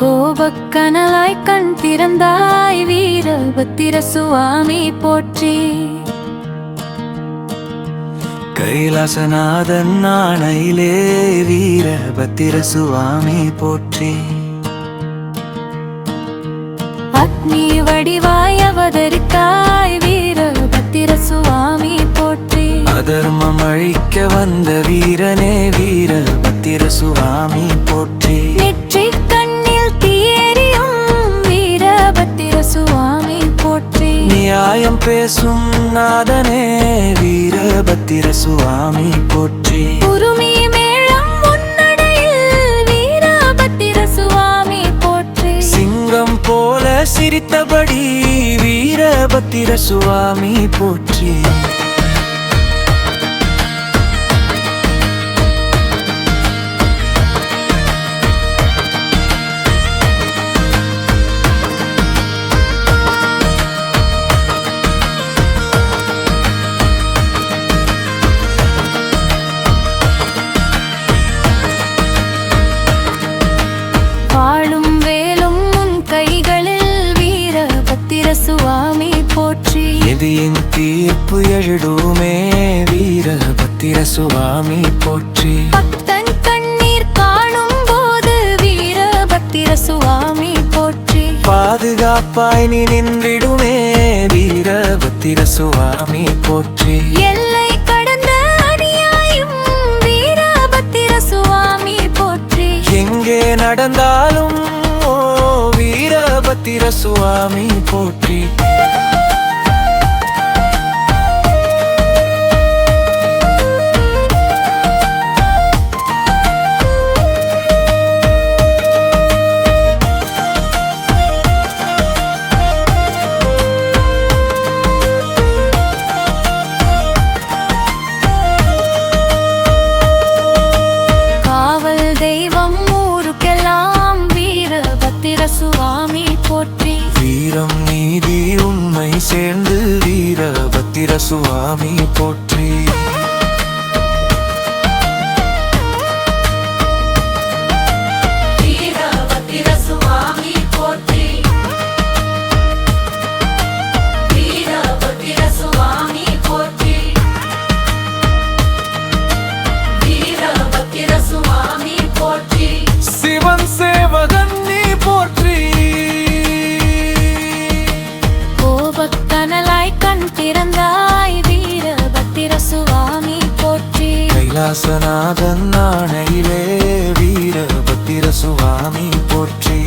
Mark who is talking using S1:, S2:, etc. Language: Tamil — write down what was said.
S1: கோபக்கனலாய் கண் திறந்தாய் வீரபத்திர சுவாமி போற்றி.
S2: கைலாசநாதன் ஆணையிலே வீரபத்திர சுவாமி போற்றி.
S1: அக்னி வடிவாய் அவதரித்தாய் வீரபத்திர சுவாமி போற்றி.
S2: அதர்மம் அழிக்க வந்த வீரனே வீரபத்திர சுவாமி போற்றி. பேசும் நாதனே வீரபத்திர சுவாமி போற்றி.
S1: உருமி மேளம் வீரபத்திர சுவாமி போற்றி.
S2: சிங்கம் போல சிரித்தபடி வீரபத்திர சுவாமி போற்றி. எதியின் தீர்ப்பு எழுடுமே வீரபத்திர சுவாமி போற்றி.
S1: பக்தன் கண்ணீர் காணும் போது வீரபத்திர சுவாமி போற்றி.
S2: பாதுகாப்பாய் நீ நின்றிடுமே. வீரபத்திர சுவாமி போற்றி.
S1: எல்லை கடந்த அநியாயம் வீரபத்திர சுவாமி போற்றி.
S2: எங்கே நடந்தாலும் ஓ வீரபத்திர சுவாமி போற்றி.
S1: சுவாமி போற்றி.
S2: வீரம் நீதி உண்மை சேர்ந்து
S1: வீர பத்திர சுவாமி போற்றி.
S2: கைலாசநாதன் ஆணையிலே வீரபத்திர சுவாமி போற்றி.